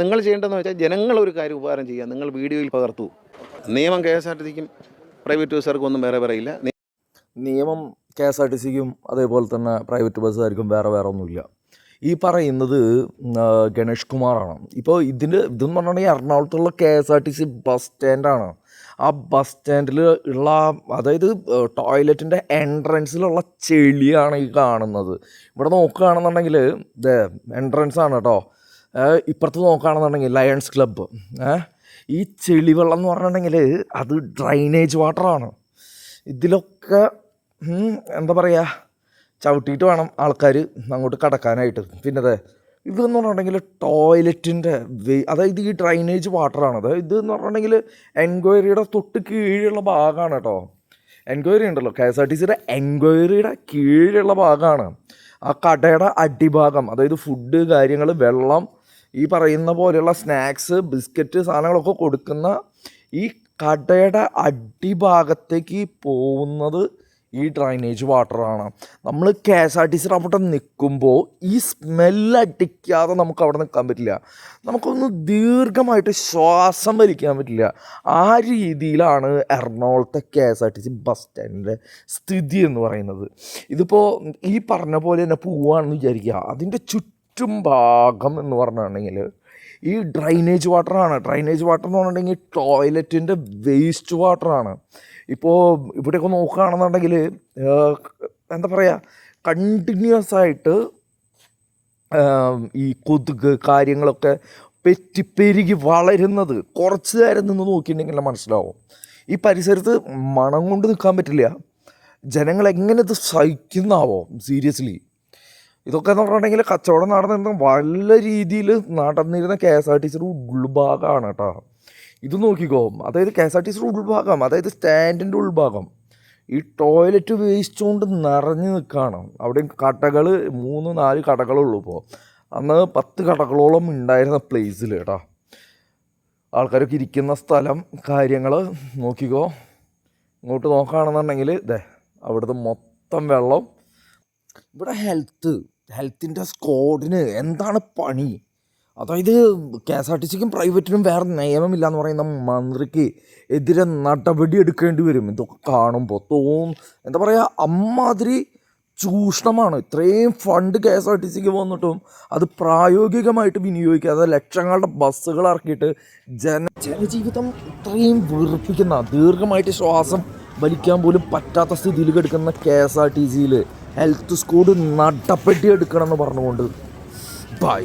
നിങ്ങൾ ചെയ്യേണ്ടതെന്ന് വെച്ചാൽ ജനങ്ങൾ ഒരു കാര്യം ഉപകാരം ചെയ്യുക. നിങ്ങൾ വീഡിയോയിൽ പകർത്തു. നിയമം കെ എസ് ആർ ടി സിക്കും പ്രൈവറ്റ് ബസ്സുകാർക്കും ഒന്നും വേറെ പറയില്ല നിയമം കെ എസ് ആർ ടി സിക്കും അതേപോലെ തന്നെ പ്രൈവറ്റ് ബസ്സുകാർക്കും വേറെ വേറെ ഒന്നുമില്ല. ഈ പറയുന്നത് ഗണേഷ് കുമാറാണ്. ഇപ്പോൾ ഇതിന്റെ ഇതെന്ന് പറഞ്ഞിട്ടുണ്ടെങ്കിൽ എറണാകുളത്തുള്ള K S R T C bus സ്റ്റാൻഡാണ്. ആ ബസ് സ്റ്റാൻഡിൽ ഉള്ള അതായത് ടോയ്ലറ്റിന്റെ എൻട്രൻസിലുള്ള ചെളിയാണ് ഈ കാണുന്നത്. ഇവിടെ നോക്കുകയാണെന്നുണ്ടെങ്കിൽ എൻട്രൻസ് ആണ് കേട്ടോ. ഇപ്പുറത്ത് നോക്കുകയാണെന്നുണ്ടെങ്കിൽ ലയൺസ് ക്ലബ്ബ് ഈ ചെളിവെള്ളം എന്ന് പറഞ്ഞിട്ടുണ്ടെങ്കിൽ അത് ഡ്രൈനേജ് വാട്ടറാണ് ഇതിലൊക്കെ എന്താ പറയുക ചവിട്ടിയിട്ട് വേണം ആൾക്കാർ അങ്ങോട്ട് കടക്കാനായിട്ട്. പിന്നെ അതെ ഇതെന്ന് പറഞ്ഞിട്ടുണ്ടെങ്കിൽ ടോയ്ലറ്റിന്റെ വേ അതായത് ഈ ഡ്രൈനേജ് വാട്ടറാണ് അതായത് ഇത് എന്ന് പറഞ്ഞിട്ടുണ്ടെങ്കിൽ എൻക്വയറിയുടെ തൊട്ട് കീഴിലുള്ള ഭാഗമാണ് കേട്ടോ. എൻക്വയറി ഉണ്ടല്ലോ കെ എസ് ആർ ടി സിയുടെ എൻക്വയറിയുടെ കീഴിലുള്ള ഭാഗമാണ്. ആ കടയുടെ അടിഭാഗം അതായത് ഫുഡ് കാര്യങ്ങൾ വെള്ളം ഈ പറയുന്ന പോലെയുള്ള സ്നാക്സ് ബിസ്ക്കറ്റ് സാധനങ്ങളൊക്കെ കൊടുക്കുന്ന ഈ കടയുടെ അടിഭാഗത്തേക്ക് പോകുന്നത് ഈ ഡ്രൈനേജ് വാട്ടറാണ് നമ്മൾ കെ എസ് ആർ ടി സിയുടെ അവിടെ നിൽക്കുമ്പോൾ ഈ സ്മെല്ലടിക്കാതെ നമുക്ക് അവിടെ നിൽക്കാൻ പറ്റില്ല. നമുക്കൊന്ന് ദീർഘമായിട്ട് ശ്വാസം വലിക്കാൻ പറ്റില്ല. ആ രീതിയിലാണ് എറണാകുളത്തെ K S R T C bus സ്റ്റാൻഡിന്റെ സ്ഥിതി എന്ന് പറയുന്നത്. ഇതിപ്പോൾ ഈ പറഞ്ഞ പോലെ തന്നെ പോവുകയാണെന്ന് വിചാരിക്കുക. അതിന്റെ ചുറ്റും ഭാഗം എന്ന് പറഞ്ഞിട്ടുണ്ടെങ്കിൽ ഈ ഡ്രൈനേജ് വാട്ടറാണ് ഡ്രൈനേജ് വാട്ടർ എന്ന് പറഞ്ഞിട്ടുണ്ടെങ്കിൽ ടോയ്ലറ്റിന്റെ വേസ്റ്റ് വാട്ടറാണ് ഇപ്പോൾ ഇവിടെയൊക്കെ നോക്കുകയാണെന്നുണ്ടെങ്കിൽ എന്താ പറയുക കണ്ടിന്യൂസ് ആയിട്ട് ഈ കൊതുക് കാര്യങ്ങളൊക്കെ പെറ്റിപ്പെരുകി വളരുന്നത് കുറച്ച് നേരം നിന്ന് നോക്കിയിട്ടുണ്ടെങ്കിൽ മനസ്സിലാവും. ഈ പരിസരത്ത് മണം കൊണ്ട് നിൽക്കാൻ പറ്റില്ല. ജനങ്ങൾ എങ്ങനെ ഇത് സഹിക്കുന്നാവോ? സീരിയസ്ലി ഇതൊക്കെ എന്ന് പറഞ്ഞിട്ടുണ്ടെങ്കിൽ കച്ചവടം നടന്നിരുന്ന വല്ല രീതിയിൽ നടന്നിരുന്ന കെ എസ് ആർ ടി സിയുടെ ഉൾഭാഗമാണ് കേട്ടോ. ഇത് നോക്കിക്കോ അതായത് കെ എസ് ആർ ടി സിയുടെ ഉൾഭാഗം അതായത് സ്റ്റാൻഡിന്റെ ഉൾഭാഗം ഈ ടോയ്ലറ്റ് വേസ്റ്റ് കൊണ്ട് നിറഞ്ഞു നിൽക്കുകയാണ്. അവിടെ കടകൾ മൂന്ന് നാല് കടകളുള്ളൂ ഇപ്പോൾ അന്ന് പത്ത് കടകളോളം ഉണ്ടായിരുന്ന പ്ലേസിൽ കേട്ടോ. ആൾക്കാരൊക്കെ ഇരിക്കുന്ന സ്ഥലം കാര്യങ്ങൾ നോക്കിക്കോ. ഇങ്ങോട്ട് നോക്കുകയാണെന്നുണ്ടെങ്കിൽ ഇതേ അവിടുത്തെ മൊത്തം വെള്ളം ഇവിടെ ഹെൽത്ത് ഹെൽത്തിന്റെ സ്ക്വാഡിന് എന്താണ് പണി? അതായത് കെ എസ് ആർ ടി സിക്കും പ്രൈവറ്റിനും വേറെ നിയമമില്ല എന്ന് പറയുന്ന മന്ത്രിക്ക് എതിരെ നടപടി എടുക്കേണ്ടി വരും. ഇതൊക്കെ കാണുമ്പോൾ തോന്നും. എന്താ പറയുക അമ്മാതിരി ചൂഷണമാണ്. ഇത്രയും fund K S R T സിക്ക് വന്നിട്ടും അത് പ്രായോഗികമായിട്ട് വിനിയോഗിക്കാതെ ലക്ഷങ്ങളുടെ ബസ്സുകൾ ഇറക്കിയിട്ട് ജന ജനജീവിതം ഇത്രയും വീർപ്പിക്കുന്ന ദീർഘമായിട്ട് ശ്വാസം വലിക്കാൻ പോലും പറ്റാത്ത സ്ഥിതിയിൽ കിടക്കുന്ന കെ എസ് ആർ ടി സിയിൽ ഹെൽത്ത് സ്കൂഡ് നടപ്പെട്ടി എടുക്കണം എന്ന് പറഞ്ഞുകൊണ്ട് ബൈ.